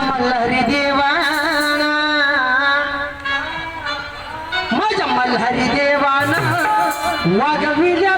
मल्हारी देवाना. माझ्या मल्हारी देवाना. वागविल्या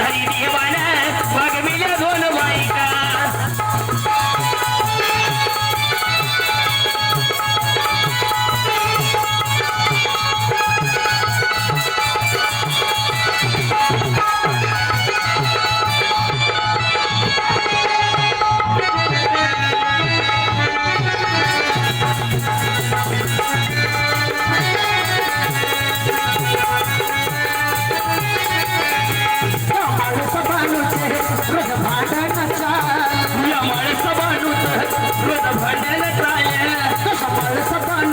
தைரியமான சபான்